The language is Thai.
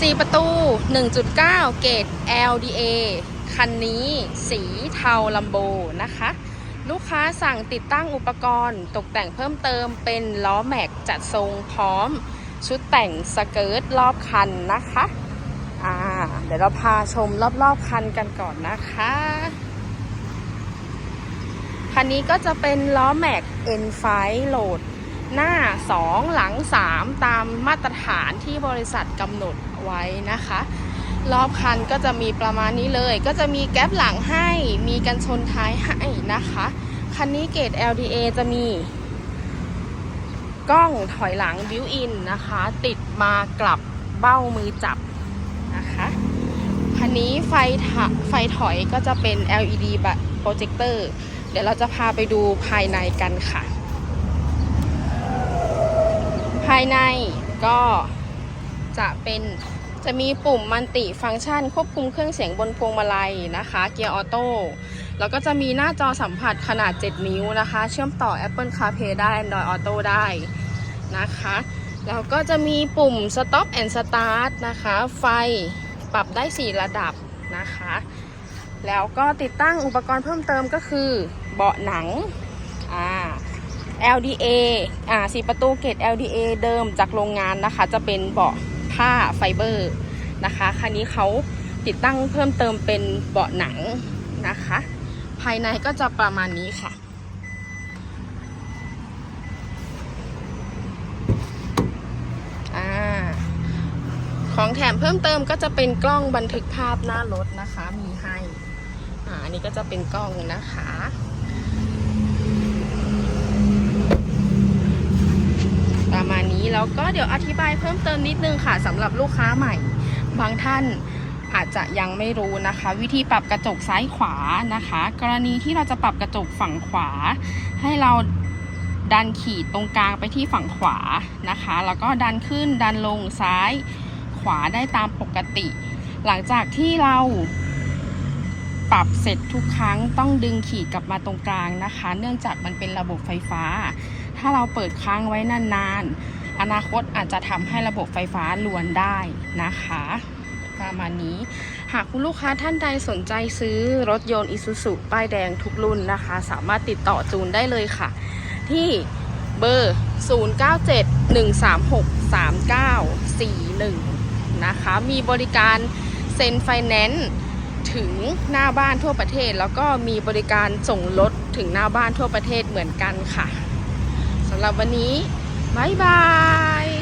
4 ประตู 1.9 เกรด LDA คันนี้สีเทาลัมโบนะคะ ลูกค้าสั่งติดตั้งอุปกรณ์ตกแต่งเพิ่มเติมเป็นล้อแม็กจัดทรงพร้อม ชุดแต่งสเกิร์ตรอบคันนะคะอ่าเดี๋ยวเราพาชมรอบๆคันกันก่อนนะคะ คันนี้ก็จะเป็นล้อแม็ก N5 โหลด หน้า 2 หลัง 3 ตามมาตรฐานที่บริษัทกำหนดไว้นะคะ รอบคันก็จะมีประมาณนี้เลย ก็จะมีแก๊ปหลังให้มีกันชนท้ายให้นะคะ คันนี้เกรด LDA จะมีกล้องถอยหลังบิวอินนะคะ ติดมากลับเบ้ามือจับนะคะคันนี้ไฟถะไฟถอยก็จะเป็น LED โปรเจคเตอร์ เดี๋ยวเราจะพาไปดูภายในกันค่ะ ภายในก็จะเป็นจะมีปุ่มมันติฟังก์ชัน ควบคุมเครื่องเสียงบนพวงมาลัยนะคะ เกียร์ออโต้แล้วก็จะมีหน้าจอสัมผัสขนาด 7 นิ้วนะคะ เชื่อมต่อ Apple CarPlay ได้ Android Auto ได้นะคะแล้วก็จะมีปุ่ม Stop and Start นะคะ ไฟปรับได้ 4 ระดับนะคะ แล้วก็ติดตั้งอุปกรณ์เพิ่มเติมก็คือเบาะหนังอ่า LDA อ่าสีประตูเกรด LDA เดิมจากโรงงานนะคะ จะเป็นเบาะผ้าไฟเบอร์นะคะ คันนี้เขาติดตั้งเพิ่มเติมเป็นเบาะหนังนะคะ ภายในก็จะประมาณนี้ค่ะอ่าของแถมเพิ่มเติมก็จะเป็นกล้องบันทึกภาพหน้ารถนะคะ มีให้ อ่า อันนี้ก็จะเป็นกล้องนะคะมาณนี้ แล้วก็เดี๋ยวอธิบายเพิ่มเติมนิดนึงค่ะสำหรับลูกค้าใหม่ บางท่านอาจจะยังไม่รู้นะคะ วิธีปรับกระจกซ้ายขวานะคะ กรณีที่เราจะปรับกระจกฝั่งขวา ให้เราดันขีดตรงกลางไปที่ฝั่งขวานะคะ แล้วก็ดันขึ้นดันลงซ้ายขวาได้ตามปกติ หลังจากที่เราปรับเสร็จทุกครั้งต้องดึงขีดกลับมาตรงกลางนะคะ เนื่องจากมันเป็นระบบไฟฟ้า ถ้าเราเปิดค้างไว้นานๆ อนาคตอาจจะทำให้ระบบไฟฟ้าลวนได้นะคะ ประมาณนี้ หากคุณลูกค้าท่านใดสนใจซื้อรถยนต์อิซูซุป้ายแดงทุกรุ่นนะคะ สามารถติดต่อจูนได้เลยค่ะ ที่เบอร์ 0971363941 นะคะ มีบริการเซ็นไฟแนนซ์ถึงหน้าบ้านทั่วประเทศ แล้วก็มีบริการส่งรถถึงหน้าบ้านทั่วประเทศเหมือนกันค่ะสำหรับวันนี้ Bye bye.